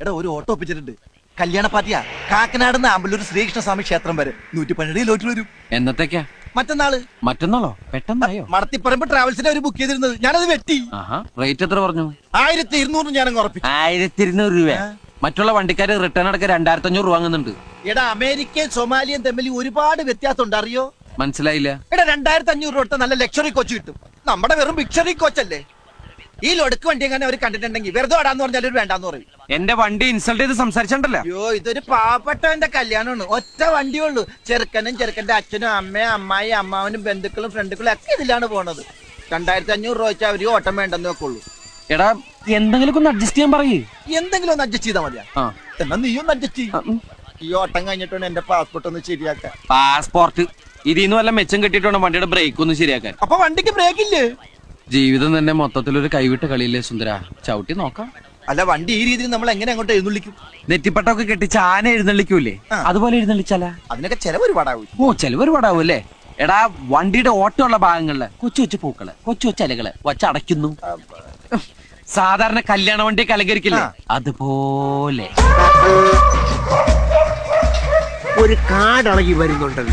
എടാ ഒരു ഓട്ടോ ഒപ്പിച്ചിട്ടുണ്ട്. കല്യാണ പാർട്ടിയാ. കാക്കനാട് ആമ്പല്ലൂർ ശ്രീകൃഷ്ണസ്വാമി ക്ഷേത്രം വരെ. നൂറ്റി പന്ത്രണ്ട് ലോട്ടിൽ വരും. എന്നത്തേക്കാ? മറ്റന്നാൾ. മറ്റന്നാളോ? പെട്ടെന്നായോ? മടത്തിപ്പറമ്പ് ട്രാവൽസിന്റെ ഒരു ബുക്ക് ചെയ്തിരുന്നത്. ഞാനത് വെട്ടി. റേറ്റ് എത്ര പറഞ്ഞു? ആയിരത്തി ഇരുന്നൂറ് ഞാൻ ഉറപ്പിച്ചു. ആയിരത്തി ഇരുന്നൂറ് രൂപ മറ്റുള്ള വണ്ടിക്കാര് റിട്ടേൺ അടക്കം രണ്ടായിരത്തി അഞ്ഞൂറ് രൂപ വാങ്ങുന്നുണ്ട്. എടാ അമേരിക്കയും സൊമാലിയും തമ്മിൽ ഒരുപാട് വ്യത്യാസം ഉണ്ട് അറിയോ മനസ്സിലായില്ല. എടാ രണ്ടായിരത്തി അഞ്ഞൂറ് രൂപ നല്ല ലക്ഷറി കോച്ച് കിട്ടും. നമ്മുടെ വെറും ബിക്ഷറി കോച്ചല്ലേ? ഈ ലൊടുക്ക് വണ്ടി എങ്ങനെ അവർ കണ്ടിട്ടുണ്ടെങ്കിൽ വെറുതെ ഓടാന്ന് പറഞ്ഞാൽ ഒരു വേണ്ടാന്ന് പറയും. എന്റെ വണ്ടി ഇൻസൾട്ട് ചെയ്ത് സംസാരിച്ചിട്ടുണ്ടല്ലോ. അയ്യോ ഇതൊരു പാവപ്പെട്ടവന്റെ കല്യാണമാണ്. ഒറ്റ വണ്ടിയേ ഉള്ളൂ ചെറുക്കനും ചെറുക്കന്റെ അച്ഛനും അമ്മയും അമ്മായി അമ്മാവനും ബന്ധുക്കളും ഫ്രണ്ടുക്കളും ഒക്കെ ഇതിലാണ് പോണത്. രണ്ടായിരത്തി അഞ്ഞൂറ് രൂപ വെച്ചാൽ അവർ ഓട്ടം വേണ്ടെന്ന് വെക്കുള്ളൂ. എടാ എന്തെങ്കിലും ഒന്ന് അഡ്ജസ്റ്റ് ചെയ്യാൻ പറയേ. എന്തെങ്കിലും ഒന്ന് അഡ്ജസ്റ്റ് ചെയ്താൽ മതിയാ. ആ. എന്നാ നീ ഒന്ന് അഡ്ജസ്റ്റ് ചെയ്യും. ഈ ഓട്ടം കഴിഞ്ഞിട്ടാണ് എന്റെ പാസ്പോർട്ട് ഒന്ന് ശരിയാക്കാൻ പാസ്പോർട്ട് ഇതിന്ന് വല്ല മെച്ചം കെട്ടിയിട്ട് വണ്ടിയുടെ ബ്രേക്ക് ഒന്ന് ശരിയാക്കാൻ? അപ്പൊ വണ്ടിക്ക് ബ്രേക്ക് ഇല്ലേ? ജീവിതം തന്നെ മൊത്തത്തിലൊരു കൈവിട്ട കളിയില്ലേ സുന്ദര? ചവിട്ടി നോക്കാം. അല്ല വണ്ടി ഈ രീതിയിൽ നമ്മൾ എങ്ങനെ അങ്ങോട്ട് എഴുന്നള്ളിക്കും? നെറ്റിപ്പട്ടൊക്കെ കെട്ടി ചാന എഴുന്നള്ളിക്കൂലേ. അതുപോലെ എഴുന്നള്ളിച്ചാലാ? അതിനൊക്കെ ചെലവ് ഒരുപാടാവും ഓ ചെലവ് ഒരുപാടാവും അല്ലേ എടാ വണ്ടിയുടെ ഓട്ടമുള്ള ഭാഗങ്ങളിൽ കൊച്ചു കൊച്ചു പൂക്കൾ കൊച്ചു കൊച്ചു അലകൾ വച്ചടയ്ക്കുന്നു. സാധാരണ കല്യാണ വണ്ടി കലകരിക്കില്ലേ അതുപോലെ. ഒരു കാടളകി വരുന്നുണ്ടല്ലോ.